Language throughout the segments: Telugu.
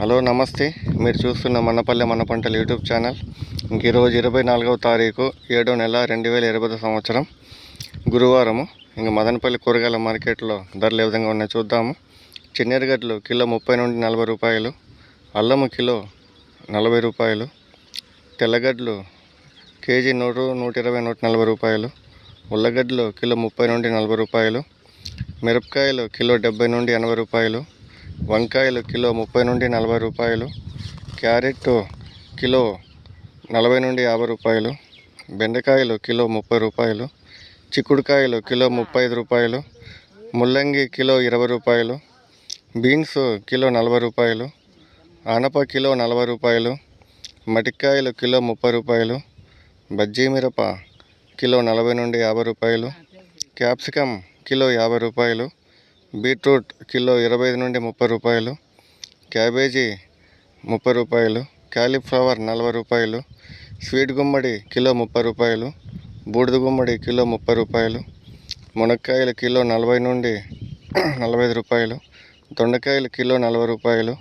హలో నమస్తే. మీరు చూస్తున్న మనపల్లె మన పంటలు యూట్యూబ్ ఛానల్. ఇంక ఈరోజు ఇరవై నాలుగవ తారీఖు ఏడో నెల రెండు వేల ఇరవై సంవత్సరం. గురువారము. ఇంక మదనపల్లి కూరగాయల మార్కెట్లో ధరలు ఏ విధంగా ఉన్నాయో చూద్దాము. చిన్నెరగడ్లు కిలో ముప్పై నుండి నలభై రూపాయలు అల్లము కిలో నలభై రూపాయలు తెల్లగడ్డలు కేజీ నూరు నూట ఇరవై నూట నలభై రూపాయలు ఉల్లగడ్డలు కిలో ముప్పై నుండి నలభై రూపాయలు మిరపకాయలు కిలో డెబ్బై నుండి ఎనభై రూపాయలు వంకాయలు కిలో ముప్పై నుండి నలభై రూపాయలు క్యారెట్ కిలో నలభై నుండి యాభై రూపాయలు బెండకాయలు కిలో ముప్పై రూపాయలు చిక్కుడుకాయలు కిలో ముప్పై ఐదు రూపాయలు ముల్లంగి కిలో ఇరవై రూపాయలు బీన్స్ కిలో నలభై రూపాయలు ఆనప కిలో నలభై రూపాయలు మటికాయలు కిలో ముప్పై రూపాయలు బజ్జీ మిరప కిలో నలభై నుండి యాభై రూపాయలు క్యాప్సికమ్ కిలో యాభై రూపాయలు బీట్రూట్ కిలో ఇరవై ఐదు నుండి ముప్పై రూపాయలు క్యాబేజీ ముప్పై రూపాయలు క్యాలీఫ్లవర్ నలభై రూపాయలు స్వీట్ గుమ్మడి కిలో ముప్పై రూపాయలు బూడిద గుమ్మడి కిలో ముప్పై రూపాయలు మునక్కాయలు కిలో నలభై నుండి నలభై ఐదు రూపాయలు దొండకాయలు కిలో నలభై రూపాయలు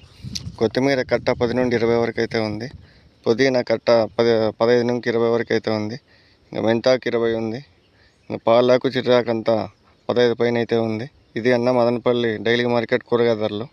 కొత్తిమీర కట్ట పది నుండి ఇరవై వరకు అయితే ఉంది పుదీనా కట్ట పది పదహైదు నుంచి ఇరవై వరకు అయితే ఉంది ఇంకా మెంతాకు ఇరవై ఉంది ఇంకా పాలాకు చిరాకు అంతా పదహైదు పైన అయితే ఉంది. ఇది అన్న మదనపల్లి డైలీ మార్కెట్ కూరగాయ ధరలు.